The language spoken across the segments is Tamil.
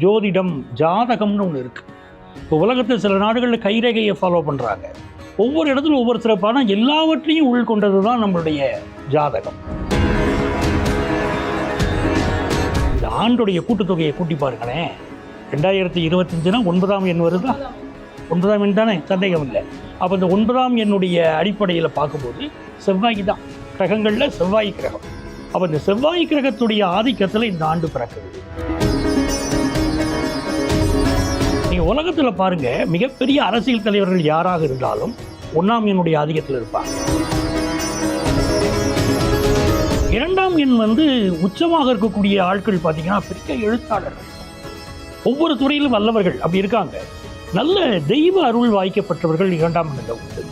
ஜோதிடம் ஜாதகம்னு ஒன்று இருக்குது இப்போ உலகத்தில் சில நாடுகளில் கைரேகையை ஃபாலோ பண்ணுறாங்க ஒவ்வொரு இடத்துல ஒவ்வொரு சிறப்பான எல்லாவற்றையும் உள்கொண்டது தான் நம்மளுடைய ஜாதகம். இந்த ஆண்டுடைய கூட்டுத்தொகையை கூட்டி பாருங்களேன். ரெண்டாயிரத்தி இருபத்தஞ்சுனா ஒன்பதாம் எண் வருதா? ஒன்பதாம் எண் தானே? சந்தேகம் இல்லை. அப்போ இந்த ஒன்பதாம் எண்ணுடைய அடிப்படையில் பார்க்கும்போது செவ்வாய் தான். கிரகங்களில் செவ்வாய் கிரகம். அப்போ இந்த செவ்வாய் கிரகத்துடைய ஆதிக்கத்தில் இந்த ஆண்டு பிறக்குது. நீங்கள் உலகத்தில் பாருங்க மிகப்பெரிய அரசியல் தலைவர்கள் யாராக இருந்தாலும் ஒன்றாம் எண்ணுடைய ஆதிக்கத்தில் இருப்பாங்க. இரண்டாம் எண் வந்து உச்சமாக இருக்கக்கூடிய ஆட்கள் பார்த்தீங்கன்னா பெரிய எழுத்தாளர்கள் ஒவ்வொரு துறையிலும் வல்லவர்கள் அப்படி இருக்காங்க. நல்ல தெய்வ அருள் வாய்க்கப்பட்டவர்கள் இரண்டாம் எண்ணில் உண்டு.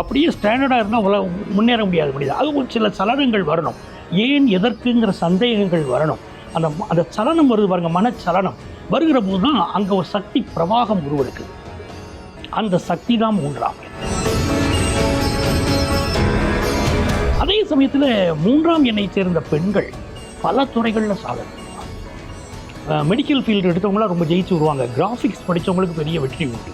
அப்படியே ஸ்டாண்டர்டாக இருந்தால் உல முன்னேற முடியாது முடியாது அது ஒரு சில சலனங்கள் வரணும். ஏன் எதற்குங்கிற சந்தேகங்கள் வரணும். அந்த அந்த சலனம் வருது பாருங்கள் மனச்சலனம். வருகிற போது தான் அங்கே ஒரு சக்தி பிரவாகம் உருவெடுக்குது அந்த சக்தி தான் மூன்றாம். அதே சமயத்தில் மூன்றாம் எண்ணை சேர்ந்த பெண்கள் பல துறைகளில் சாதனை மெடிக்கல் ஃபீல்டு எடுத்தவங்களாம் ரொம்ப ஜெயிச்சு வருவாங்க. கிராஃபிக்ஸ் படித்தவங்களுக்கு பெரிய வெற்றி உண்டு.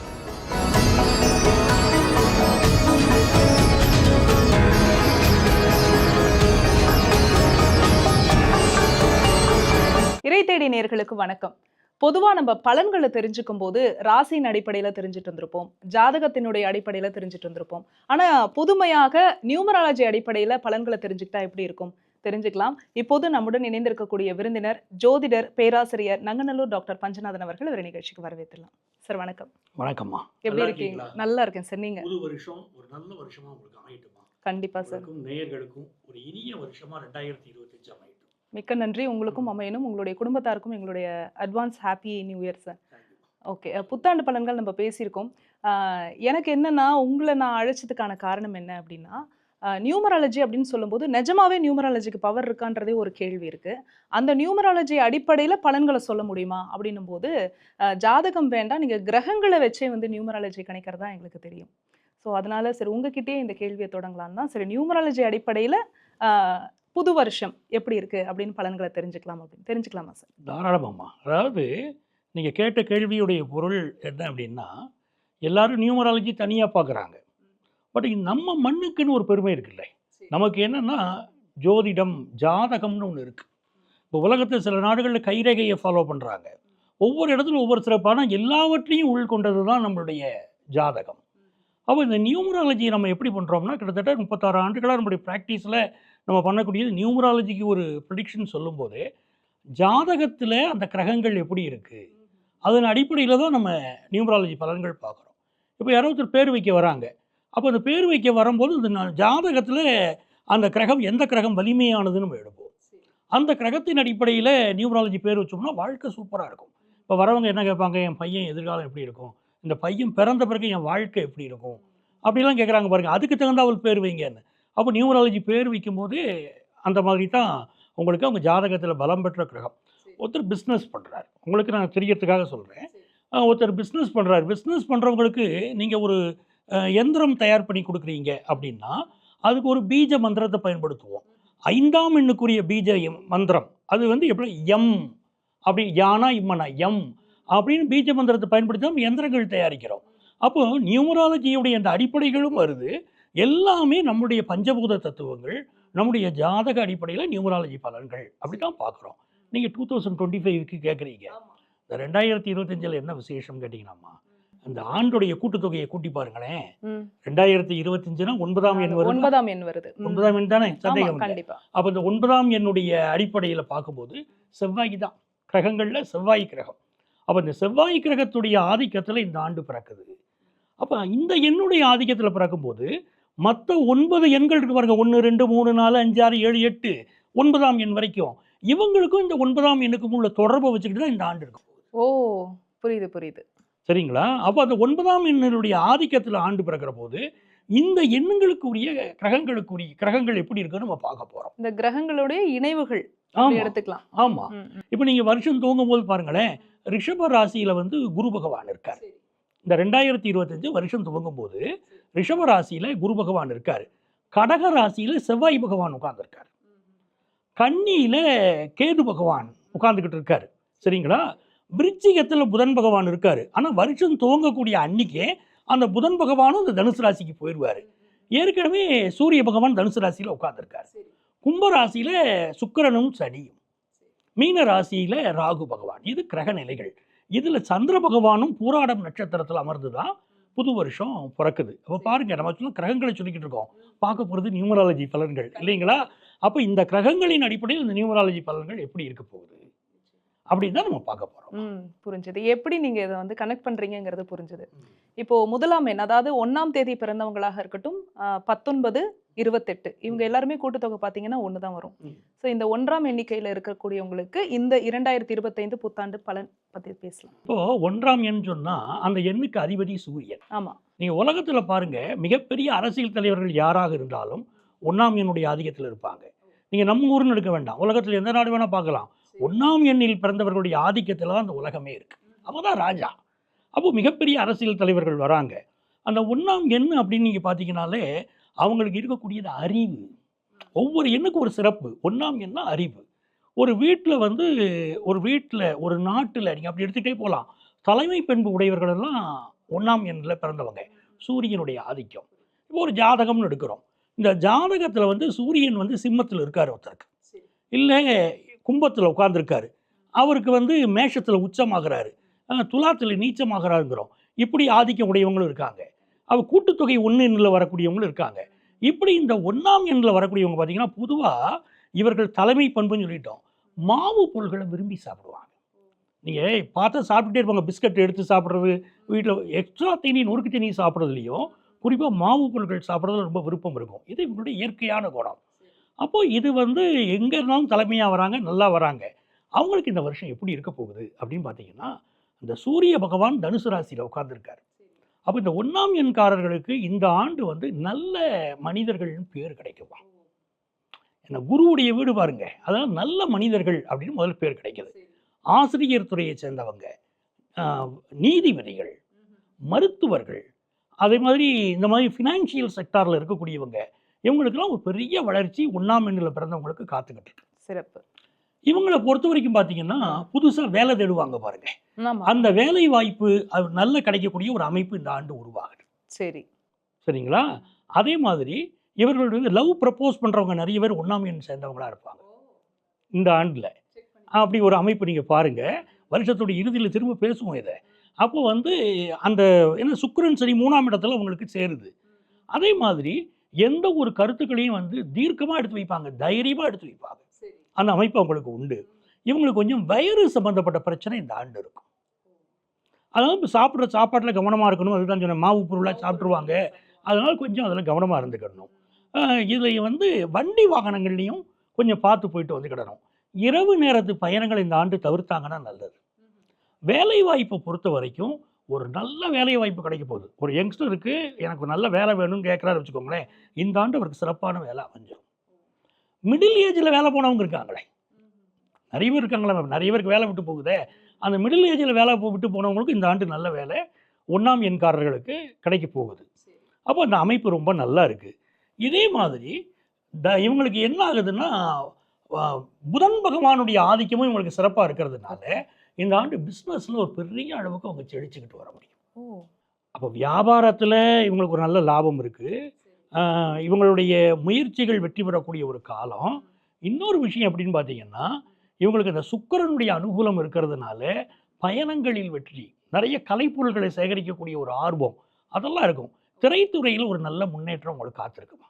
நேர்களுக்கு வணக்கம். பொதுவா நம்ம பலன்களை தெரிஞ்சுக்கும் போது ராசியின் அடிப்படையில தெரிஞ்சுட்டு இருந்திருப்போம் ஜாதகத்தினுடைய அடிப்படையில தெரிஞ்சுட்டு இருந்திருப்போம் ஆனா புதுமையாக நியூமராலஜி அடிப்படையில பலன்களை தெரிஞ்சுக்கிட்டா எப்படி இருக்கும்? தெரிஞ்சுக்கலாம். இப்போது நம்முடன் இணைந்திருக்கக்கூடிய விருந்தினர் ஜோதிடர் பேராசிரியர் நங்கநல்லூர் டாக்டர் பஞ்சநாதன் அவர்கள் ஒரு நிகழ்ச்சிக்கு வரவேற்றலாம் சார் வணக்கம். வணக்கம்மா. எப்படி இருக்கீங்க? நல்லா இருக்கேன் சார் நீங்க? புது வருஷம் ஒரு நல்ல வருஷமா உங்களுக்கு அமையட்டுமா? கண்டிப்பா சார். நேயர்களுக்கும் ஒரு இனிய வருஷமா ரெண்டாயிரத்தி மிக்க நன்றி. உங்களுக்கும் அமையணும். உங்களுடைய குடும்பத்தாருக்கும் எங்களுடைய advance happy new year sir okay புத்தாண்டு பலன்கள் நம்ம பேசியிருக்கோம். எனக்கு என்னன்னா உங்களை நான் அழைச்சதுக்கான காரணம் என்ன அப்படின்னா நியூமராலஜி அப்படின்னு சொல்லும்போது நிஜமாவே நியூமராலஜிக்கு பவர் இருக்கான்றதே ஒரு கேள்வி இருக்கு. அந்த நியூமராலஜி அடிப்படையில் பலன்களை சொல்ல முடியுமா அப்படின்னும் போது அஹ், ஜாதகம் வேண்டாம். நீங்கள் கிரகங்களை வச்சே வந்து நியூமராலஜி கணிக்கிறதா எங்களுக்கு தெரியும். ஸோ அதனால சரி உங்ககிட்டயே இந்த கேள்வியை தொடங்கலாம் தான் சரி நியூமராலஜி அடிப்படையில் புது வருஷம் எப்படி இருக்கு அப்படின்னு பலன்களை தெரிஞ்சுக்கலாம் அப்படின்னு. தெரிஞ்சுக்கலாமா சார்? தாராளமாம்மா. அதாவது நீங்கள் கேட்ட கேள்வியுடைய பொருள் என்ன அப்படின்னா எல்லாரும் நியூமராலஜி தனியாக பார்க்குறாங்க பட் நம்ம மண்ணுக்குன்னு ஒரு பெருமை இருக்குல்ல. நமக்கு என்னன்னா ஜோதிடம் ஜாதகம்னு ஒன்று இருக்குது இப்போ உலகத்தில் சில நாடுகளில் கைரேகையை ஃபாலோ பண்ணுறாங்க ஒவ்வொரு இடத்துல ஒவ்வொரு சிறப்பான எல்லாவற்றையும் உள்கொண்டது தான் நம்மளுடைய ஜாதகம். அப்போ இந்த நியூமராலஜி நம்ம எப்படி பண்ணுறோம்னா கிட்டத்தட்ட முப்பத்தாறு ஆண்டுகளாக நம்மளுடைய ப்ராக்டிஸில் நம்ம பண்ணக்கூடியது நியூமராலஜிக்கு ஒரு ப்ரிடிக்ஷன் சொல்லும்போது ஜாதகத்தில் அந்த கிரகங்கள் எப்படி இருக்குது அதன் அடிப்படையில் தான் நம்ம நியூமராலஜி பலன்கள் பார்க்குறோம். இப்போ யாரோ ஒருத்தர் பேர் வைக்க வராங்க. அப்போ அந்த பேர் வைக்க வரும்போது இந்த ஜாதகத்தில் அந்த கிரகம் எந்த கிரகம் வலிமையானதுன்னு நம்ம எடுப்போம். அந்த கிரகத்தின் அடிப்படையில் நியூமராலஜி பேர் வச்சோம்னா வாழ்க்கை சூப்பராக இருக்கும். இப்போ வரவங்க என்ன கேட்பாங்க என் பையன் எதிர்காலம் எப்படி இருக்கும்? இந்த பையன் பிறந்த பிறகு என் வாழ்க்கை எப்படி இருக்கும்? அப்படிலாம் கேட்குறாங்க பாருங்கள் அதுக்கு தகுந்த அவள் பேர் வைங்கன்னு அப்போ நியூமராலஜி பேர் வைக்கும்போது அந்த மாதிரி தான் உங்களுக்கு அவங்க ஜாதகத்தில் பலம் பெற்ற கிரகம். ஒருத்தர் பிஸ்னஸ் பண்ணுறாரு உங்களுக்கு நான் தெரியறதுக்காக சொல்கிறேன் ஒருத்தர் பிஸ்னஸ் பண்ணுறாரு பிஸ்னஸ் பண்ணுறவங்களுக்கு நீங்கள் ஒரு எந்திரம் தயார் பண்ணி கொடுக்குறீங்க அப்படின்னா அதுக்கு ஒரு பீஜ மந்திரத்தை பயன்படுத்துவோம். ஐந்தாம் எண்ணுக்குரிய பீஜ மந்திரம். அது வந்து எப்படி? எம். அப்படி யானா இம்மனா எம். அப்படின்னு பீஜ மந்திரத்தை பயன்படுத்தி நம்ம எந்திரங்கள் தயாரிக்கிறோம். அப்போ நியூமராலஜியுடைய அந்த அடிப்படைகளும் வருது. எல்லாமே நம்முடைய பஞ்சபூத தத்துவங்கள் நம்முடைய ஜாதக அடிப்படையில் நியூமராலஜி பலன்கள். அப்படி தான் பார்க்குறோம். நீங்கள் டூ தௌசண்ட் டுவெண்ட்டி ஃபைவ்க்கு கேட்குறீங்க இந்த ரெண்டாயிரத்தி இருபத்தஞ்சில் என்ன விசேஷம் கேட்டிங்கன்னாம்மா? இந்த ஆண்டுடைய கூட்டுத்தொகையை கூட்டி பாருங்களேன். ரெண்டாயிரத்தி இருபத்தஞ்சுனா ஒன்பதாம் எண் வருது? ஒன்பதாம் எண் வருது. ஒன்பதாம் எண் தானே? சந்தேகம் அப்போ இந்த ஒன்பதாம் எண்ணுடைய அடிப்படையில் பார்க்கும்போது செவ்வாய் தான். கிரகங்களில் செவ்வாய் கிரகம். அப்போ இந்த செவ்வாய் கிரகத்துடைய ஆதிக்கத்தில் இந்த ஆண்டு பிறக்குது. அப்போ இந்த எண்ணுடைய ஆதிக்கத்தில் பிறக்கும்போது மற்ற ஒன்பது எண்கள் இருக்கு பாருங்க. ஒன்று ரெண்டு மூணு நாலு அஞ்சு ஆறு ஏழு எட்டு. ஒன்பதாம் எண் வரைக்கும். இவங்களுக்கும் இந்த ஒன்பதாம் எண்ணுக்கும் உள்ள தொடர்பை வச்சுக்கிட்டு தான் இந்த ஆண்டு இருக்கும் ஓ புரியுது புரியுது. சரிங்களா? அப்போ அந்த ஒன்பதாம் எண்ணினுடைய ஆதிக்கத்தில் ஆண்டு பிறக்கிற போது இந்த எண்ணுங்களுக்குரிய கிரகங்களுக்குரிய கிரகங்கள் எப்படி இருக்குன்னு நம்ம பார்க்க போகிறோம் இந்த கிரகங்களுடைய இணைவுகள் எடுத்துக்கலாம். ஆமாம். இப்போ நீங்கள் வருஷம் தூங்கும் போது பாருங்களேன் ரிஷப ராசியில் வந்து குரு பகவான் இருக்கார். இந்த ரெண்டாயிரத்தி இருபத்தஞ்சு வருஷம் துவங்கும் போது ரிஷப ராசியில் குரு பகவான் இருக்கார். கடக ராசியில் செவ்வாய் பகவான் உட்கார்ந்திருக்கார். கன்னியில் கேது பகவான் உட்காந்துக்கிட்டு இருக்காரு. சரிங்களா? விருச்சிகத்தில் புதன் பகவான் இருக்காரு. ஆனால் வருஷம் துவங்கக்கூடிய அன்னைக்கே அந்த புதன் பகவானும் அந்த தனுசு ராசிக்கு போயிடுவார் ஏற்கனவே சூரிய பகவான் தனுசு ராசியில் உட்காந்துருக்காரு கும்ப ராசியில் சுக்கிரனும் சனியும். மீன ராசியில் ராகு பகவான். இது கிரக நிலைகள். இதில் சந்திர பகவானும் பூராடம் நட்சத்திரத்தில் அமர்ந்து தான் புது வருஷம் பிறக்குது. அப்போ பாருங்க நம்ம சொல்ல கிரகங்களை சொல்லிக்கிட்டு இருக்கோம். பார்க்க போகிறது நியூமராலஜி பலன்கள் இல்லைங்களா? அப்போ இந்த கிரகங்களின் அடிப்படையில் இந்த நியூமராலஜி பலன்கள் எப்படி இருக்க போகுது? அப்படின்னு தான் நம்ம பார்க்க போகிறோம் ம் புரிஞ்சுது. எப்படி நீங்க இதை வந்து கனெக்ட் பண்றீங்கங்கிறது புரிஞ்சுது. இப்போ முதலாம் எண் அதாவது ஒண்ணாம் தேதி பிறந்தவங்களாக இருக்கட்டும் பத்தொன்பது இருபத்தெட்டு. இவங்க எல்லாருமே கூட்டுத்தொகை பார்த்தீங்கன்னா ஒன்று தான் வரும். ஸோ இந்த ஒன்றாம் எண்ணிக்கையில் இருக்கக்கூடியவங்களுக்கு இந்த இரண்டாயிரத்தி இருபத்தைந்து புத்தாண்டு பலன் பற்றி பேசலாம். இப்போ ஒன்றாம் எண் சொன்னால் அந்த எண்ணுக்கு அதிபதி சூரியன். ஆமா. நீங்கள் உலகத்தில் பாருங்க மிகப்பெரிய அரசியல் தலைவர்கள் யாராக இருந்தாலும் ஒன்றாம் எண்ணுடைய ஆதிக்கத்தில் இருப்பாங்க. நீங்கள் நம்ம ஊர்னு எடுக்க வேண்டாம். உலகத்தில் எந்த நாடு வேணால் பார்க்கலாம். ஒன்றாம் எண்ணில் பிறந்தவர்களுடைய ஆதிக்கத்தில் தான் அந்த உலகமே இருக்கு. அவங்க தான் ராஜா. அப்போ மிகப்பெரிய அரசியல் தலைவர்கள் வராங்க. அந்த ஒன்றாம் எண் அப்படின்னு நீங்கள் பார்த்தீங்கன்னாலே அவங்களுக்கு இருக்கக்கூடியது அறிவு. ஒவ்வொரு எண்ணுக்கும் ஒரு சிறப்பு. ஒன்றாம் எண்ணா அறிவு. ஒரு வீட்டில் வந்து ஒரு வீட்டில் ஒரு நாட்டில் நீங்கள் அப்படி எடுத்துகிட்டே போகலாம் தலைமை பண்பு உடையவர்கள் எல்லாம் ஒன்றாம் எண்ணில் பிறந்தவங்க. சூரியனுடைய ஆதிக்கம். இப்போ ஒரு ஜாதகம்னு எடுக்கிறோம். இந்த ஜாதகத்தில் வந்து சூரியன் வந்து சிம்மத்தில் இருக்கார் ஒருத்தருக்கு. இல்லை கும்பத்தில் உட்கார்ந்திருக்காரு. அவருக்கு வந்து மேஷத்தில் உச்சமாகிறாரு. துலாத்தில் நீச்சமாகிறாருங்கிறோம். இப்படி ஆதிக்கம் உடையவங்களும் இருக்காங்க. அவள் கூட்டுத்தொகை ஒன்று எண்ணில் வரக்கூடியவங்களும் இருக்காங்க. இப்படி இந்த ஒன்றாம் எண்ணில் வரக்கூடியவங்க பார்த்தீங்கன்னா பொதுவாக இவர்கள் தலைமை பண்புன்னு சொல்லிட்டோம். மாவு பொருள்களை விரும்பி சாப்பிடுவாங்க. நீங்கள் பார்த்து சாப்பிட்டுட்டே இருப்பாங்க. பிஸ்கட் எடுத்து சாப்பிட்றது வீட்டில் எக்ஸ்ட்ரா தீனி நொறுக்கு தீனி சாப்பிட்றதுலையும் குறிப்பாக மாவு பொருட்கள் சாப்பிட்றதுல ரொம்ப விருப்பம் இருக்கும். இது இவங்களுடைய இயற்கையான குணம். அப்போது இது வந்து எங்கே இருந்தாலும் தலைமையாக வராங்க நல்லா வராங்க. அவங்களுக்கு இந்த வருஷம் எப்படி இருக்க போகுது அப்படின்னு பார்த்தீங்கன்னா இந்த சூரிய பகவான் தனுசு ராசியில் உட்காந்துருக்கார் அப்போ இந்த ஒன்றாம் எண்காரர்களுக்கு இந்த ஆண்டு வந்து நல்ல மனிதர்கள்னு பேர் கிடைக்குமா? என்ன குருவுடைய வீடு பாருங்க. அதனால் நல்ல மனிதர்கள் அப்படின்னு முதல் பேர் கிடைக்குது. ஆசிரியர் துறையை சேர்ந்தவங்க நீதிபதிகள் மருத்துவர்கள் அதே மாதிரி இந்த மாதிரி ஃபினான்ஷியல் செக்டாரில் இருக்கக்கூடியவங்க இவங்களுக்கெல்லாம் ஒரு பெரிய வளர்ச்சி ஒன்றாம் எண்ணில் பிறந்தவங்களுக்கு காத்துக்கிட்டு இருக்கு. சிறப்பு. இவங்களை பொறுத்த வரைக்கும் பார்த்தீங்கன்னா புதுசாக வேலை தேடுவாங்க பாருங்க. அந்த வேலை வாய்ப்பு அது நல்ல கிடைக்கக்கூடிய ஒரு அமைப்பு இந்த ஆண்டு உருவாகுது. சரி. சரிங்களா? அதே மாதிரி இவர்களுடைய வந்து லவ் ப்ரப்போஸ் பண்ணுறவங்க நிறைய பேர் ஒன்றாம் எண் சேர்ந்தவங்களா இருப்பாங்க. இந்த ஆண்டில். அப்படி ஒரு அமைப்பு நீங்கள் பாருங்கள் வருஷத்துடைய இறுதியில் திரும்ப பேசுவோம் இதை. அப்போ வந்து அந்த என்ன சுக்கிரன் சரி மூணாம் இடத்துல உங்களுக்கு சேருது. அதே மாதிரி எந்த ஒரு கருத்துக்களையும் வந்து தீர்க்கமாக எடுத்து வைப்பாங்க. தைரியமாக எடுத்து வைப்பாங்க. அந்த அமைப்பு அவங்களுக்கு உண்டு. இவங்களுக்கு கொஞ்சம் வயிறு சம்மந்தப்பட்ட பிரச்சனை இந்த ஆண்டு இருக்கும். அதனால் இப்போ சாப்பிட்ற சாப்பாட்டில் கவனமாக இருக்கணும். அதுதான் சொன்ன மாவு பொருளாக சாப்பிட்ருவாங்க அதனால் கொஞ்சம் அதில் கவனமாக இருந்துக்கிடணும் இதில் வந்து வண்டி வாகனங்கள்லையும் கொஞ்சம் பார்த்து போயிட்டு வந்துக்கிடணும் இரவு நேரத்து பயணங்களை இந்த ஆண்டு தவிர்த்தாங்கன்னா நல்லது. வேலை வாய்ப்பை பொறுத்த வரைக்கும் ஒரு நல்ல வேலை வாய்ப்பு கிடைக்க போகுது. ஒரு யங்ஸ்டருக்கு எனக்கு நல்ல வேலை வேணும்னு கேட்குறாரு வச்சுக்கோங்களேன். இந்த ஆண்டு அவருக்கு சிறப்பான வேலை அமைஞ்சிடும் மிடில் ஏஜில் வேலை போனவங்க இருக்காங்களே. நிறைய பேர் இருக்காங்களே நிறைய பேருக்கு வேலை விட்டு போகுதே. அந்த மிடில் ஏஜில் வேலை போ- விட்டு போனவங்களுக்கு இந்த ஆண்டு நல்ல வேலை. ஒன்றாம் எண்காரர்களுக்கு கிடைக்க போகுது. அப்போ அந்த அமைப்பு ரொம்ப நல்லா இருக்குது இதே மாதிரி த இவங்களுக்கு என்ன ஆகுதுன்னா புதன் பகவானுடைய ஆதிக்கமும் இவங்களுக்கு சிறப்பாக இருக்கிறதுனால இந்த ஆண்டு பிஸ்னஸில் ஒரு பெரிய அளவுக்கு அவங்க செழிச்சுக்கிட்டு வர முடியும். அப்போ வியாபாரத்தில் இவங்களுக்கு ஒரு நல்ல லாபம் இருக்குது இவங்களுடைய முயற்சிகள் வெற்றி பெறக்கூடிய ஒரு காலம். இன்னொரு விஷயம் அப்படின்னு பார்த்தீங்கன்னா இவங்களுக்கு இந்த சுக்கிரனுடைய அனுகூலம் இருக்கிறதுனால பயணங்களில் வெற்றி நிறைய கலைப்பொருள்களை சேகரிக்கக்கூடிய ஒரு ஆர்வம் அதெல்லாம் இருக்கும். திரைத்துறையில் ஒரு நல்ல முன்னேற்றம் உங்களுக்கு காத்திருக்குமா?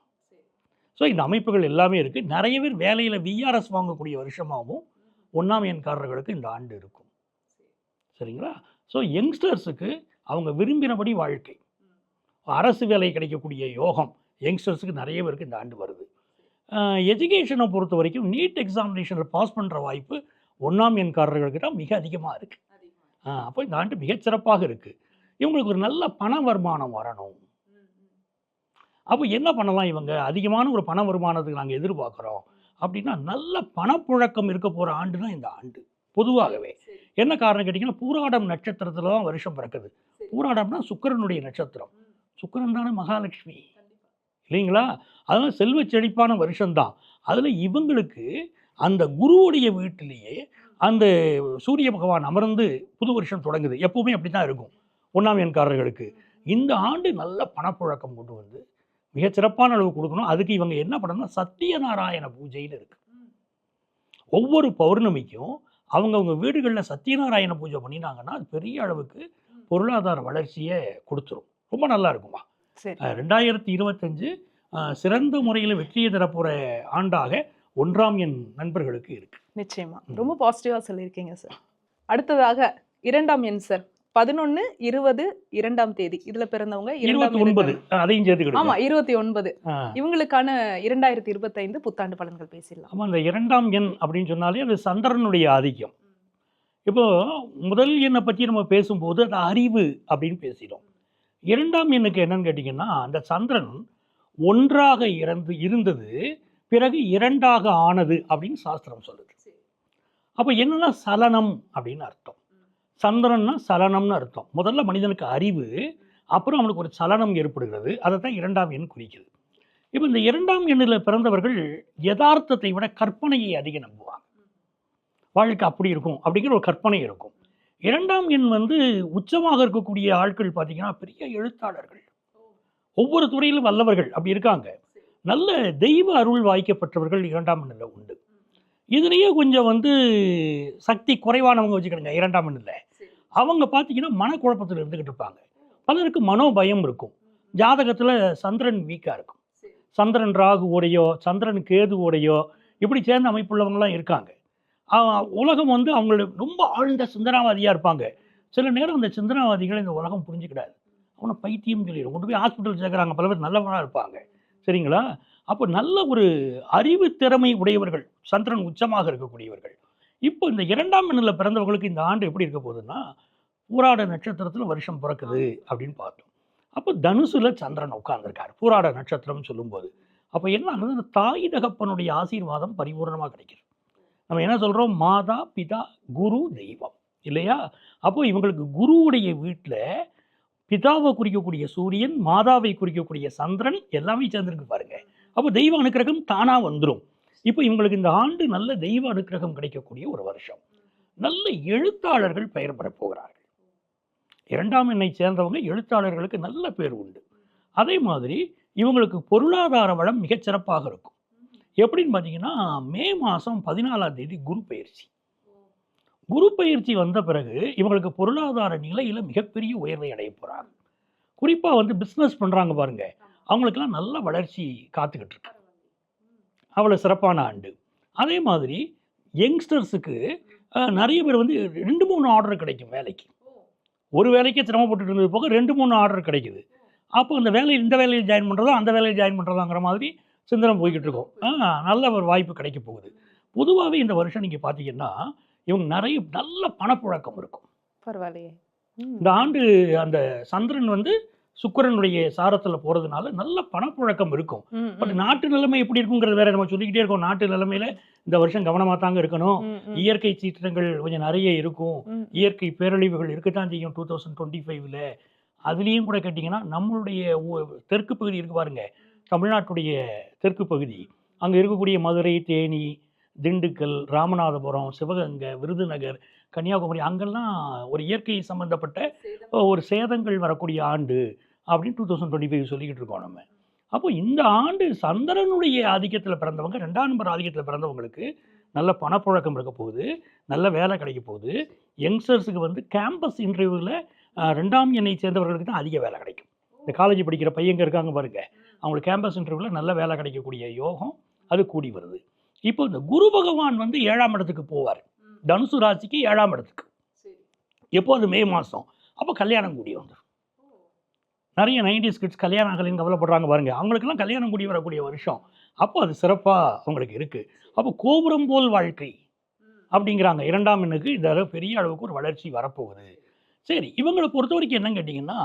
ஸோ இந்த அமைப்புகள் எல்லாமே இருக்குது நிறைய பேர் வேலையில் விஆர்எஸ் வாங்கக்கூடிய வருஷமாகவும் ஒன்றாம் எண்காரர்களுக்கு இந்த ஆண்டு இருக்கும். சரிங்களா? ஸோ யங்ஸ்டர்ஸுக்கு அவங்க விரும்பினபடி வாழ்க்கை. அரசு வேலை கிடைக்கக்கூடிய யோகம். யங்ஸ்டர்ஸுக்கு நிறைய பேருக்கு இந்த ஆண்டு வருது. எஜுகேஷனை பொறுத்த வரைக்கும் நீட் எக்ஸாமினேஷனில் பாஸ் பண்ணுற வாய்ப்பு ஒன்றாம் எண்காரர்களுக்கு தான் மிக அதிகமாக இருக்குது அப்போ இந்த ஆண்டு மிகச்சிறப்பாக இருக்குது இவங்களுக்கு ஒரு நல்ல பண வருமானம் வரணும். அப்போ என்ன பண்ணலாம் இவங்க? அதிகமான ஒரு பண வருமானத்துக்கு நாங்கள் எதிர்பார்க்குறோம். அப்படின்னா நல்ல பணப்புழக்கம் இருக்க போகிற ஆண்டு தான் இந்த ஆண்டு. பொதுவாகவே. என்ன காரணம் கேட்டிங்கன்னா பூராடம் நட்சத்திரத்தில் தான் வருஷம் பிறக்குது. பூராடம்னா சுக்கிரனுடைய நட்சத்திரம். சுக்கிரன் தானே மகாலட்சுமி. இல்லைங்களா? அதனால் செல்வ செழிப்பான வருஷம்தான். அதில் இவங்களுக்கு அந்த குருவுடைய வீட்டிலேயே அந்த சூரிய பகவான் அமர்ந்து புது வருஷம் தொடங்குது. எப்பவுமே அப்படி தான் இருக்கும். ஒன்றாம் எண்காரர்களுக்கு. இந்த ஆண்டு நல்ல பணப்புழக்கம் கொண்டு வந்து மிகச்சிறப்பான அளவு கொடுக்கணும். அதுக்கு இவங்க என்ன பண்ணணும்னா சத்தியநாராயண பூஜைன்னு இருக்கு. ஒவ்வொரு பௌர்ணமிக்கும் அவங்கவுங்க வீடுகளில் சத்தியநாராயண பூஜை பண்ணினாங்கன்னா அது பெரிய அளவுக்கு பொருளாதார வளர்ச்சியை கொடுத்துரும். ரொம்ப நல்லா இருக்குமா? ரெண்டாயிரத்தி இருபத்தஞ்சு சிறந்த முறையில் வெற்றியை தரப்போகிற ஆண்டாக ஒன்றாம் என் நண்பர்களுக்கு இருக்கு. நிச்சயமா. ரொம்ப பாசிட்டிவா சொல்லியிருக்கீங்க சார் அடுத்ததாக இரண்டாம் எண் சார் பதினொன்னு இருபது இரண்டாம் தேதி. இதுல பிறந்தவங்க இருபத்தி ஒன்பது அதையும் ஆமா சேர்த்துக்கிடுங்க இருபத்தி ஒன்பது. இவங்களுக்கான இரண்டாயிரத்தி இருபத்தைந்து புத்தாண்டு பலன்கள் பேசிடலாம். ஆமாம் அந்த இரண்டாம் எண் அப்படின்னு சொன்னாலே அது சந்திரனுடைய ஆதிக்கம். இப்போ முதல் எண்ணை பற்றி நம்ம பேசும்போது அது அறிவு அப்படின்னு பேசிடும் இரண்டாம் எண்ணுக்கு என்னன்னு கேட்டிங்கன்னா அந்த சந்திரன் ஒன்றாக இறந்து இருந்தது பிறகு இரண்டாக ஆனது அப்படின்னு சாஸ்திரம் சொல்லுது. அப்போ என்னன்னா சலனம் அப்படின்னு அர்த்தம். சந்திரன்னா சலனம்னு அர்த்தம். முதல்ல மனிதனுக்கு அறிவு அப்புறம் அவனுக்கு ஒரு சலனம் ஏற்படுகிறது. அதை தான் இரண்டாம் எண் குறிக்குது. இப்போ இந்த இரண்டாம் எண்ணில் பிறந்தவர்கள் யதார்த்தத்தை விட கற்பனையை அதிகம் நம்புவாங்க. வாழ்க்கை அப்படி இருக்கும் அப்படிங்கிற ஒரு கற்பனை இருக்கும். இரண்டாம் எண் வந்து உச்சமாக இருக்கக்கூடிய ஆட்கள் பார்த்தீங்கன்னா பெரிய எழுத்தாளர்கள். ஒவ்வொரு துறையிலும் வல்லவர்கள் அப்படி இருக்காங்க. நல்ல தெய்வ அருள் வாய்க்கப்பட்டவர்கள் இரண்டாம் எண்ணில் உண்டு. இதுலேயே கொஞ்சம் வந்து சக்தி குறைவானவங்க வச்சுக்கிடுங்க இரண்டாம் எண்ணில். அவங்க பார்த்தீங்கன்னா மனக்குழப்பத்தில் இருந்துக்கிட்டு இருப்பாங்க. பலருக்கு மனோபயம் இருக்கும். ஜாதகத்தில் சந்திரன் வீக்காக இருக்கும். சந்திரன் ராகு உடையோ சந்திரன் கேது உடையோ இப்படி சேர்ந்த அமைப்புள்ளவங்களாம் இருக்காங்க. உலகம் வந்து அவங்களுடைய ரொம்ப ஆழ்ந்த சிந்தனாவாதியாக இருப்பாங்க. சில நேரம் அந்த சிந்தனாவாதிகளை இந்த உலகம் புரிஞ்சுக்கிடாது. அவனை பைத்தியம் சொல்லிடும் கொண்டு போய் ஹாஸ்பிட்டல் சேர்க்குறாங்க. பல பேர் நல்லவனாக இருப்பாங்க. சரிங்களா? அப்போ நல்ல ஒரு அறிவு திறமை உடையவர்கள் சந்திரன் உச்சமாக இருக்கக்கூடியவர்கள். இப்போ இந்த இரண்டாம் எண்ணில் பிறந்தவர்களுக்கு இந்த ஆண்டு எப்படி இருக்க போகுதுன்னா பூராட நட்சத்திரத்தில் வருஷம் பிறக்குது அப்படின்னு பார்த்தோம். அப்போ தனுசுல சந்திரன் உட்கார்ந்திருக்கார். பூராட நட்சத்திரம்னு சொல்லும்போது. அப்போ என்ன ஆகுது அந்த தாய் தகப்பனுடைய ஆசீர்வாதம் பரிபூர்ணமாக கிடைக்கிறது நம்ம என்ன சொல்கிறோம் மாதா பிதா குரு தெய்வம். இல்லையா? அப்போது இவங்களுக்கு குருவுடைய வீட்டில் பிதாவை குறிக்கக்கூடிய சூரியன் மாதாவை குறிக்கக்கூடிய சந்திரன் எல்லாமே சேர்ந்துருக்கு பாருங்கள் அப்போ தெய்வ அனுக்கிரகம் தானாக வந்துடும் இப்போ இவங்களுக்கு இந்த ஆண்டு நல்ல தெய்வ அனுக்கிரகம் கிடைக்கக்கூடிய ஒரு வருஷம். நல்ல எழுத்தாளர்கள் பெயர் பெற போகிறார்கள். இரண்டாம் எண்ணை சேர்ந்தவங்க எழுத்தாளர்களுக்கு நல்ல பேர் உண்டு. அதே மாதிரி இவங்களுக்கு பொருளாதார வளம் மிகச் சிறப்பாக இருக்கும். எப்படின்னு பார்த்தீங்கன்னா மே மாதம் பதினாலாம் தேதி குரு பயிற்சி. குரு பயிற்சி வந்த பிறகு இவங்களுக்கு பொருளாதார நிலையில் மிகப்பெரிய உயர்வை அடைய போகிறாங்க குறிப்பாக வந்து பிஸ்னஸ் பண்ணுறாங்க பாருங்கள் அவங்களுக்கெல்லாம் நல்ல வளர்ச்சி காத்துக்கிட்டு இருக்கு. அவ்வளோ சிறப்பான ஆண்டு. அதே மாதிரி யங்ஸ்டர்ஸுக்கு நிறைய பேர் வந்து ரெண்டு மூணு ஆர்டர் கிடைக்கும் வேலைக்கு. ஒரு வேலைக்கே சிரமப்பட்டு இருந்தது போக ரெண்டு மூணு ஆர்டர் கிடைக்குது. அப்போ அந்த வேலையில் இந்த வேலையில் ஜாயின் பண்ணுறதோ அந்த வேலையில் ஜாயின் பண்ணுறதாங்கிற மாதிரி சிந்தனை போய்கிட்டு இருக்கும் நல்ல ஒரு வாய்ப்பு கிடைக்க போகுது. பொதுவாகவே இந்த வருஷம் நீங்கள் பார்த்தீங்கன்னா இவங்க நிறைய நல்ல பணப்புழக்கம் இருக்கும். பரவாயில்லையே. இந்த ஆண்டு அந்த சந்திரன் வந்து சுக்கிரனுடைய சாரத்தில் போகிறதுனால நல்ல பணப்புழக்கம் இருக்கும். பட். நாட்டு நிலைமை எப்படி இருக்குங்கிறது வேற நம்ம சொல்லிக்கிட்டே இருக்கோம். நாட்டு நிலைமையில இந்த வருஷம் கவனமாக தாங்க இருக்கணும். இயற்கை சீற்றங்கள் கொஞ்சம் நிறைய இருக்கும். இயற்கை பேரழிவுகள் இருக்கத்தான் செய்யும் டூ தௌசண்ட் டுவெண்ட்டி ஃபைவ்ல. அதுலேயும் கூட கேட்டிங்கன்னா நம்மளுடைய தெற்கு பகுதி இருக்கு பாருங்க. தமிழ்நாட்டுடைய தெற்கு பகுதி. அங்கே இருக்கக்கூடிய மதுரை தேனி திண்டுக்கல் ராமநாதபுரம் சிவகங்கை விருதுநகர் கன்னியாகுமரி அங்கெல்லாம் ஒரு இயற்கை சம்பந்தப்பட்ட ஒரு சேதங்கள் வரக்கூடிய ஆண்டு அப்படின்னு டூ தௌசண்ட் டுவெண்ட்டி ஃபைவ் சொல்லிக்கிட்டு இருக்கோம் நம்ம. அப்போ இந்த ஆண்டு சந்திரனுடைய ஆதிக்கத்தில் பிறந்தவங்க ரெண்டாம் நம்பர் ஆதிக்கத்தில் பிறந்தவங்களுக்கு நல்ல பணப்புழக்கம் இருக்க போகுது நல்ல வேலை கிடைக்க போகுது. யங்ஸ்டர்ஸுக்கு வந்து கேம்பஸ் இன்டர்வியூவில் ரெண்டாம் எண்ணை சேர்ந்தவர்களுக்கு தான் அதிக வேலை கிடைக்கும். இந்த காலேஜ் படிக்கிற பையங்க இருக்காங்க பாருங்க. அவங்களுக்கு கேம்பஸ் இன்டர்வியூவில் நல்ல வேலை கிடைக்கக்கூடிய யோகம் அது கூடி வருது. இப்போ இந்த குரு பகவான் வந்து ஏழாம் இடத்துக்கு போவார். தனுசு ராசிக்கு ஏழாம் இடத்துக்கு. எப்போ? அது மே மாதம் அப்போ கல்யாணம் கூடி வந்துடும் நிறைய நைன்டிஸ் கிட்ஸ் கல்யாணம் ஆகலைன்னு கவலைப்படுறாங்க பாருங்க. அவங்களுக்கெல்லாம் கல்யாணம் கூடி வரக்கூடிய வருஷம். அப்போ அது சிறப்பாக அவங்களுக்கு இருக்குது அப்போ கோபுரம் போல் வாழ்க்கை அப்படிங்கிறாங்க. இரண்டாம் எண்ணுக்கு இந்த பெரிய அளவுக்கு ஒரு வளர்ச்சி வரப்போகுது. சரி. இவங்களை பொறுத்த வரைக்கும் என்னன்னு கேட்டிங்கன்னா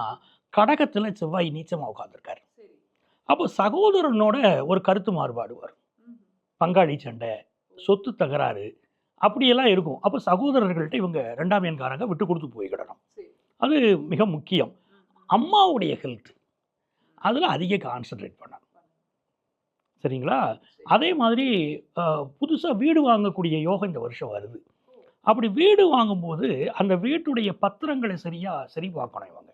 கடகத்தில் செவ்வாய் நீச்சமாக உட்காந்துருக்காரு அப்போ சகோதரனோட ஒரு கருத்து மாறுபாடு வரும். பங்காளி சண்டை சொத்து தகராறு அப்படியெல்லாம் இருக்கும். அப்போ சகோதரர்கள்ட்ட இவங்க ரெண்டாம் எண்காரங்க விட்டு கொடுத்து போய்கிடணும் அது மிக முக்கியம். அம்மாவுடைய ஹெல்த் அதில் அதிக கான்சென்ட்ரேட் பண்ணணும். சரிங்களா? அதே மாதிரி புதுசாக வீடு வாங்கக்கூடிய யோகம் இந்த வருஷம் வருது. அப்படி வீடு வாங்கும்போது அந்த வீட்டுடைய பத்திரங்களை சரியாக சரி பார்க்கணும் இவங்க.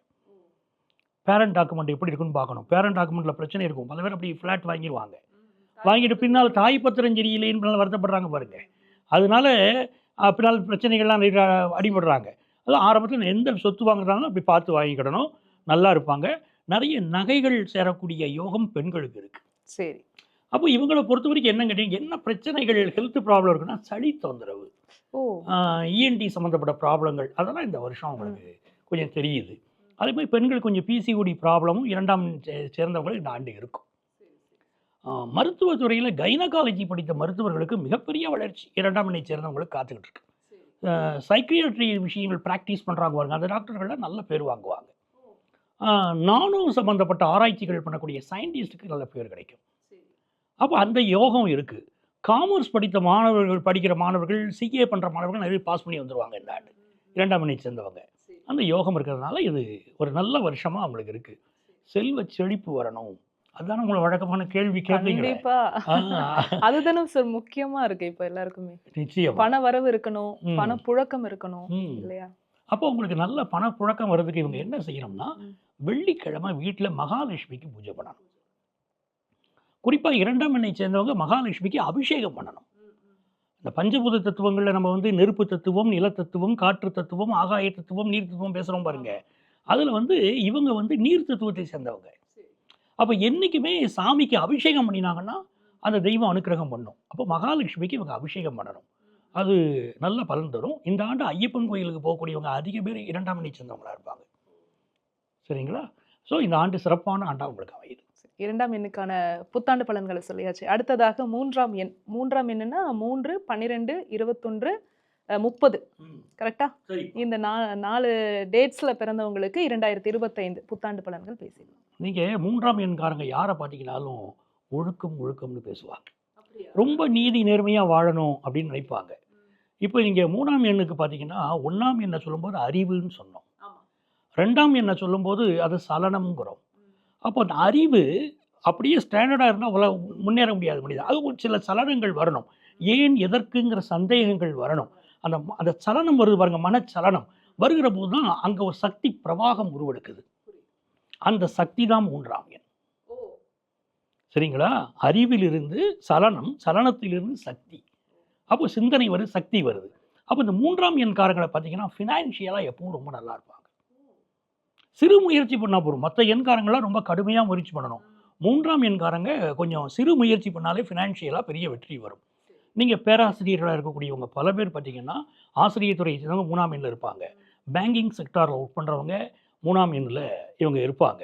பேரண்ட் டாக்குமெண்ட் எப்படி இருக்குன்னு பார்க்கணும். பேரண்ட் டாக்குமெண்ட்டில் பிரச்சனை இருக்கும். பல பேர் அப்படி ஃப்ளாட் வாங்கிடுவாங்க வாங்கிட்டு பின்னால் தாய் பத்திரம் சரியில்லைன்னு வருத்தப்படுறாங்க பாருங்க. அதனால பின்னால் பிரச்சனைகள்லாம் அடிபடுறாங்க. அது ஆரம்பத்தில் எந்த சொத்து வாங்குறாங்களோ அப்படி பார்த்து வாங்கிக்கிடணும். நல்லா இருப்பாங்க. நிறைய நகைகள் சேரக்கூடிய யோகம் பெண்களுக்கு இருக்கு. சரி. அப்போ இவங்களை பொறுத்த வரைக்கும் என்ன கேட்டீங்க என்ன பிரச்சனைகள் ஹெல்த் ப்ராப்ளம் இருக்குன்னா சளி தொந்தரவு. ஓ. இஎன்டி சம்மந்தப்பட்ட ப்ராப்ளங்கள் அதெல்லாம் இந்த வருஷம் அவங்களுக்கு கொஞ்சம் தெரியுது. அதே மாதிரி பெண்கள் கொஞ்சம் பிசிஓடி ப்ராப்ளமும் இரண்டாம் சே- இந்த ஆண்டு இருக்கும். மருத்துவத்துறையில் கைனகாலஜி படித்த மருத்துவர்களுக்கு மிகப்பெரிய வளர்ச்சி இரண்டாம் நிலை சேர்ந்தவங்களுக்கு காத்துக்கிட்டு இருக்கு. சைக்கியாட்ரி விஷயங்கள் ப்ராக்டிஸ் பண்ணுறாங்க பாருங்க. அந்த டாக்டர்கள்லாம் நல்ல பேர் வாங்குவாங்க. நானும் சம்மந்தப்பட்ட ஆராய்ச்சிகள் பண்ணக்கூடிய சயின்டிஸ்ட்டுக்கு நல்ல பேர் கிடைக்கும். அப்போ அந்த யோகம் இருக்குது காமர்ஸ் படித்த மாணவர்கள் படிக்கிற மாணவர்கள் சிஏ பண்ணுற மாணவர்கள் நிறைய பாஸ் பண்ணி வந்துடுவாங்க இந்த ஆண்டு. இரண்டாம் நிலை சேர்ந்தவங்க. அந்த யோகம் இருக்கிறதுனால இது ஒரு நல்ல வருஷமாக அவங்களுக்கு இருக்குது செல்வ செழிப்பு வரணும். அதுதானே உங்களை வழக்கமான கேள்வி கண்டிப்பா. அதுதானே சார் முக்கியமா இருக்கு இப்ப எல்லாருக்குமே. நிச்சயம். பண வரவு இருக்கணும். பண புழக்கம் இருக்கணும். இல்லையா? அப்போ உங்களுக்கு நல்ல பணப்புழக்கம் வர்றதுக்கு இவங்க என்ன செய்யணும்னா. வெள்ளிக்கிழமை வீட்டில் மகாலட்சுமிக்கு பூஜை பண்ணணும். குறிப்பாக இரண்டாம் எண்ணெய் சேர்ந்தவங்க மகாலட்சுமிக்கு அபிஷேகம் பண்ணணும். இந்த பஞ்சபூத தத்துவங்களில் நம்ம வந்து நெருப்பு தத்துவம் நிலத்தத்துவம் காற்று தத்துவம் ஆகாய தத்துவம் நீர் தத்துவம் பேசுகிறோம் பாருங்க. அதில் வந்து இவங்க வந்து நீர் தத்துவத்தை சேர்ந்தவங்க. அப்போ என்றைக்குமே சாமிக்கு அபிஷேகம் பண்ணினாங்கன்னா அந்த தெய்வம் அனுக்கிரகம் பண்ணும். அப்போ மகாலட்சுமிக்கு இவங்க அபிஷேகம் பண்ணணும். அது நல்ல பலன் தரும். இந்த ஆண்டு ஐயப்பன் கோயிலுக்கு போகக்கூடியவங்க அதிக பேர் இரண்டாம் எண்ணெய் சேர்ந்தவங்களா இருப்பாங்க. சரிங்களா? ஸோ இந்த ஆண்டு சிறப்பான ஆண்டாக உங்களுக்கு அமையுது. இரண்டாம் எண்ணுக்கான புத்தாண்டு பலன்களை சொல்லியாச்சு. அடுத்ததாக மூன்றாம் எண் மூன்றாம் எண்ணுன்னா மூன்று பன்னிரெண்டு இருபத்தொன்று முப்பது. கரெக்டா? இந்த நா நாலு டேட்ஸ்ல பிறந்தவங்களுக்கு இரண்டாயிரத்தி இருபத்தைந்து புத்தாண்டு பலன்கள் பேசிடலாம். நீங்கள் மூன்றாம் எண்காரங்க யாரை பார்த்தீங்கன்னாலும் ஒழுக்கம் ஒழுக்கம்னு பேசுவாங்க ரொம்ப நீதி நேர்மையாக வாழணும் அப்படின்னு நினைப்பாங்க. இப்போ நீங்கள் மூணாம் எண்ணுக்கு பார்த்தீங்கன்னா ஒன்றாம் எண்ணை சொல்லும்போது அறிவுன்னு சொன்னோம். ரெண்டாம் எண்ணை சொல்லும்போது அது சலனம்ங்கிறோம். அப்போ அந்த அறிவு அப்படியே ஸ்டாண்டர்டாக இருந்தால் உல முன்னேற முடியாது முடியாது அது ஒரு சில சலனங்கள் வரணும். ஏன் எதற்குங்கிற சந்தேகங்கள் வரணும். அந்த அந்த சலனம் வருது பாருங்க மனச்சலனம். வருகிற போது தான் அங்கே ஒரு சக்தி பிரவாகம் உருவெடுக்குது. அந்த சக்தி தான் மூன்றாம் எண். சரிங்களா? அறிவிலிருந்து சலனம் சலனத்திலிருந்து சக்தி. அப்போ சிந்தனை வருது சக்தி வருது. அப்போ இந்த மூன்றாம் எண்காரங்களை பார்த்தீங்கன்னா ஃபினான்ஷியலாக எப்பவும் ரொம்ப நல்லா இருப்பாங்க. சிறு முயற்சி பண்ணால் போதும். மற்ற எண்காரங்களாம் ரொம்ப கடுமையாக முயற்சி பண்ணணும். மூன்றாம் எண்காரங்க கொஞ்சம் சிறு முயற்சி பண்ணாலே ஃபினான்ஷியலாக பெரிய வெற்றி வரும். நீங்கள் பேராசிரியர்களாக இருக்கக்கூடியவங்க பல பேர் பார்த்தீங்கன்னா ஆசிரியர் துறையை சேர்ந்தவங்க மூணாம் எண்ணில் இருப்பாங்க. பேங்கிங் செக்டாரில் ஒர்க் பண்ணுறவங்க மூணாம் எண்ணில் இவங்க இருப்பாங்க.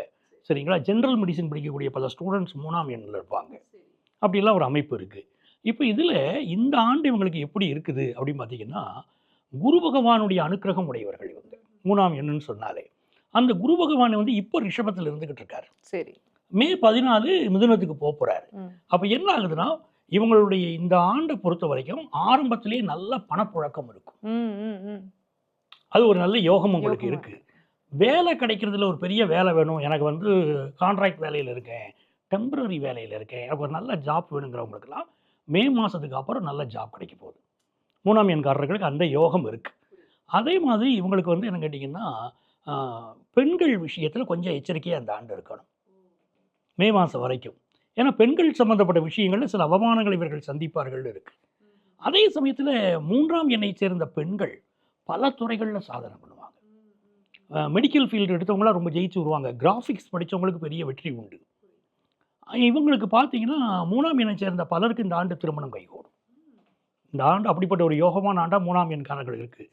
சரிங்களா? ஜென்ரல் மெடிசின் படிக்கக்கூடிய பல ஸ்டூடெண்ட்ஸ் மூணாம் எண்ணில் இருப்பாங்க. அப்படிலாம் ஒரு அமைப்பு இருக்குது இப்போ இதில் இந்த ஆண்டு இவங்களுக்கு எப்படி இருக்குது அப்படின்னு பார்த்தீங்கன்னா குரு பகவானுடைய அனுக்கிரகம் உடையவர்கள் இவங்க. மூணாம் எண்ணுன்னு சொன்னாலே. அந்த குரு பகவான் வந்து இப்போ ரிஷபத்தில் இருந்துகிட்டு இருக்காரு. சரி. மே பதினாலு மிதுனத்துக்கு போக போகிறாரு. அப்போ என்ன ஆகுதுன்னா இவங்களுடைய இந்த ஆண்டை பொறுத்த வரைக்கும் ஆரம்பத்திலேயே நல்ல பணப்புழக்கம் இருக்கும். அது ஒரு நல்ல யோகம் உங்களுக்கு யோகமா. இருக்கு. வேலை கிடைக்கிறதுல ஒரு பெரிய வேலை வேணும். எனக்கு வந்து கான்ட்ராக்ட் வேலையில் இருக்கேன் டெம்பரரி வேலையில் இருக்கேன். எனக்கு ஒரு நல்ல ஜாப் வேணுங்கிறவங்களுக்குலாம் மே மாதத்துக்கு அப்புறம் நல்ல ஜாப் கிடைக்க போகுது. மூணாம் எண்காரர்களுக்கு அந்த யோகம் இருக்குது அதே மாதிரி இவங்களுக்கு வந்து என்ன கேட்டிங்கன்னா பெண்கள் விஷயத்தில் கொஞ்சம் எச்சரிக்கையாக அந்த ஆண்டு இருக்கணும். மே மாதம் வரைக்கும். ஏன்னா பெண்கள் சம்மந்தப்பட்ட விஷயங்கள்ல சில அவமானங்களை இவர்கள் சந்திப்பார்கள் இருக்கு. அதே சமயத்தில் மூன்றாம் எண்ணை சேர்ந்த பெண்கள் பல துறைகளில் சாதனை பண்ணுவாங்க. மெடிக்கல் ஃபீல்டு எடுத்தவங்களாம் ரொம்ப ஜெயிச்சு வருவாங்க. கிராஃபிக்ஸ் படித்தவங்களுக்கு பெரிய வெற்றி உண்டு. இவங்களுக்கு பார்த்தீங்கன்னா மூணாம் எண்ணை சேர்ந்த பலருக்கு இந்த ஆண்டு திருமணம் கைகூடும். இந்த ஆண்டு அப்படிப்பட்ட ஒரு யோகமான ஆண்டாக மூணாம் எண்காரர்கள் இருக்குது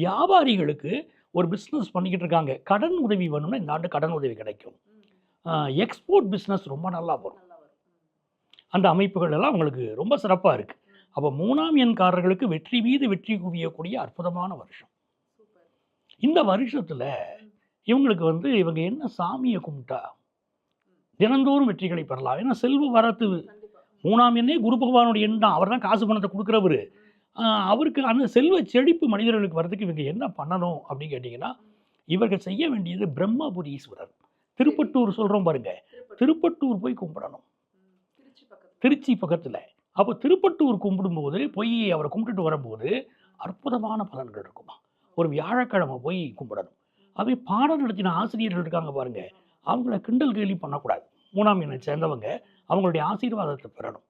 வியாபாரிகளுக்கு ஒரு பிஸ்னஸ் பண்ணிக்கிட்டு இருக்காங்க கடன் உதவி வேணும்னா இந்த ஆண்டு கடன் உதவி கிடைக்கும். எக்ஸ்போர்ட் பிஸ்னஸ் ரொம்ப நல்லா வரும். அந்த அமைப்புகள் எல்லாம் உங்களுக்கு ரொம்ப சிறப்பாக இருக்குது அப்போ மூணாம் எண்காரர்களுக்கு வெற்றி மீது வெற்றி குவியக்கூடிய அற்புதமான வருஷம். இந்த வருஷத்தில் இவங்களுக்கு வந்து இவங்க என்ன சாமியை கும்பிட்டா தினந்தோறும் வெற்றிகளை பெறலாம். ஏன்னா செல்வ வரத்து மூணாம் எண்ணே குரு பகவானுடைய எண் தான் அவர் தான் காசு பணத்தை கொடுக்குறவர். அவருக்கு அந்த செல்வ செழிப்பு மனிதர்களுக்கு வர்றதுக்கு இவங்க என்ன பண்ணணும் அப்படின்னு கேட்டிங்கன்னா இவர்கள் செய்ய வேண்டியது பிரம்மபுரீஸ்வரர் திருப்பட்டூர் சொல்கிறோம் பாருங்க. திருப்பட்டூர் போய் கும்பிடணும். திருச்சி பக்கத்தில். அப்போ திருப்பட்டூர் கும்பிடும்போது போய் அவரை கும்பிட்டுட்டு வரும்போது அற்புதமான பலன்கள் இருக்குமா. ஒரு வியாழக்கிழமை போய் கும்பிடணும். அதே பாடம் நடத்தின ஆசிரியர்கள் இருக்காங்க பாருங்கள் அவங்கள கிண்டல் கேலி பண்ணக்கூடாது. மூணாம் எண்ணை சேர்ந்தவங்க அவங்களுடைய ஆசீர்வாதத்தை பெறணும்.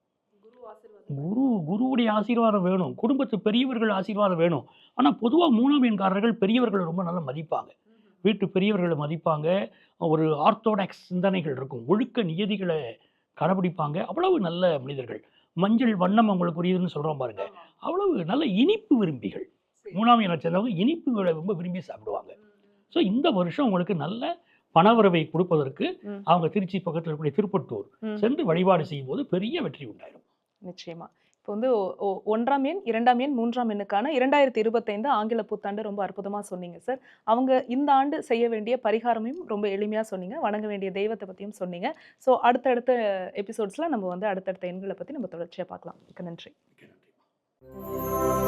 குரு குருவுடைய ஆசீர்வாதம் வேணும். குடும்பத்து பெரியவர்கள் ஆசீர்வாதம் வேணும். ஆனால் பொதுவாக மூணாம் எண்காரர்கள் பெரியவர்களை ரொம்ப நல்லா மதிப்பாங்க. வீட்டு பெரியவர்களை மதிப்பாங்க. ஒரு ஆர்த்தோடாக்ஸ் சிந்தனைகள் இருக்கும். ஒழுக்க நியதிகளை கடைபிடிப்பாங்க. அவ்வளவு நல்ல மனிதர்கள். மஞ்சள் வண்ணம் அவங்களுக்கு உரியதுன்னு சொல்கிறோம் பாருங்க. அவ்வளவு நல்ல இனிப்பு விரும்பிகள். மூணாம் எண்ணை சேர்ந்தவங்க இனிப்புகளை ரொம்ப விரும்பி சாப்பிடுவாங்க. ஸோ இந்த வருஷம் உங்களுக்கு நல்ல பணவரவை கொடுப்பதற்கு. அவங்க திருச்சி பக்கத்தில் இருக்கக்கூடிய திருப்பட்டூர். சென்று வழிபாடு செய்யும் போது பெரிய வெற்றி உண்டாயிடும் நிச்சயமா. இப்போ வந்து ஒன்றாம் எண் இரண்டாம் எண் மூன்றாம் எண்ணுக்கான இரண்டாயிரத்தி இருபத்தைந்து ஆங்கில புத்தாண்டு ரொம்ப அற்புதமாக சொன்னீங்க சார். அவங்க இந்த ஆண்டு செய்ய வேண்டிய பரிகாரமையும் ரொம்ப எளிமையாக சொன்னீங்க வணங்க வேண்டிய தெய்வத்தை பற்றியும் சொன்னீங்க. ஸோ அடுத்தடுத்த எபிசோட்ஸில் நம்ம வந்து அடுத்தடுத்த எண்களை பற்றி நம்ம தொடர்ச்சியாக பார்க்கலாம். மிக்க நன்றி. மிக்க நன்றி.